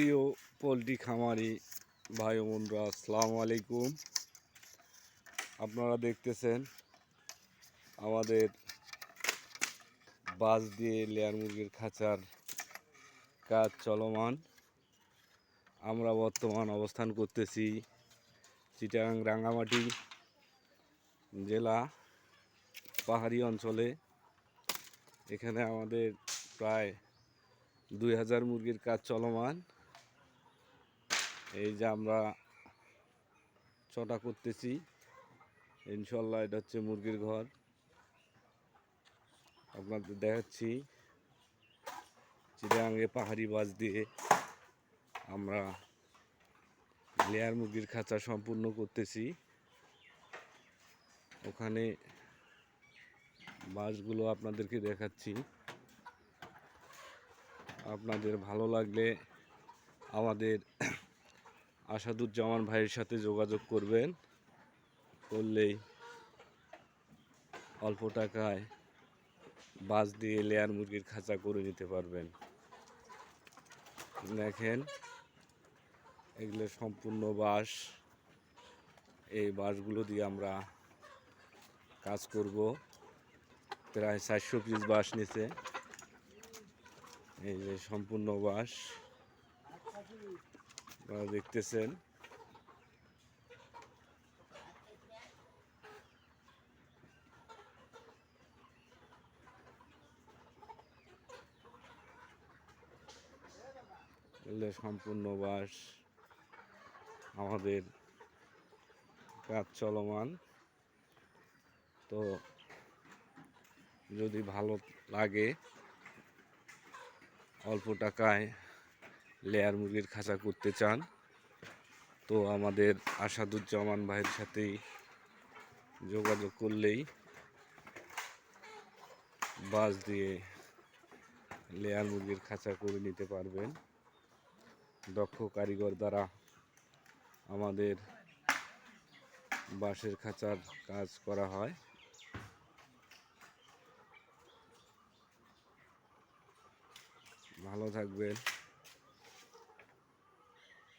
প্রিয় পোলট্রি খামারি ভাই বোনরা, আসসালামু আলাইকুম। আপনারা দেখতেছেন আমাদের বাস দিয়ে লেয়ার মুরগির খাঁচার কাজ চলমান। আমরা বর্তমান অবস্থান করতেছি চিটাগাং রাঙ্গামাটি জেলা পাহাড়ি অঞ্চলে। এখানে আমাদের প্রায় দুই হাজার মুরগির কাজ চলমান। এই যে আমরা ছটা করতেছি। ইনশাল্লাহ এটা হচ্ছে মুরগির ঘর। আপনাদের দেখাচ্ছি। চিটাগাঙ্গে পাহাড়ি বাস দিয়ে আমরা লেয়ার মুরগির খাঁচা সম্পূর্ণ করতেছি। ওখানে বাসগুলো আপনাদেরকে দেখাচ্ছি। আপনাদের ভালো লাগলে আমাদের আসাদুজ্জামান ভাইয়ের সাথে যোগাযোগ করবেন। করলেই অল্প টাকায় বাস দিয়ে লেয়ার মুরগির খাঁচা করে নিতে পারবেন। দেখেন, এগুলো সম্পূর্ণ বাঁশ। এই বাঁশগুলো দিয়ে আমরা কাজ করব। প্রায় চারশো পিস বাঁশ নিচে। এই যে সম্পূর্ণ বাঁশ। আপনারা দেখতেছেন। সম্পূর্ণ বাস আমাদের কাজ চলমান। তো যদি ভালো লাগে অল্প টাকায় লেয়ার মুরগির খাঁচা করতে চান, তো আমাদের আসাদুজ্জামান ভাইয়ের সাথেই যোগাযোগ করলেই বাস দিয়ে লেয়ার মুরগির খাঁচা করে নিতে পারবেন। দক্ষ কারিগর দ্বারা আমাদের বাঁশের খাঁচার কাজ করা হয়। ভালো থাকবেন।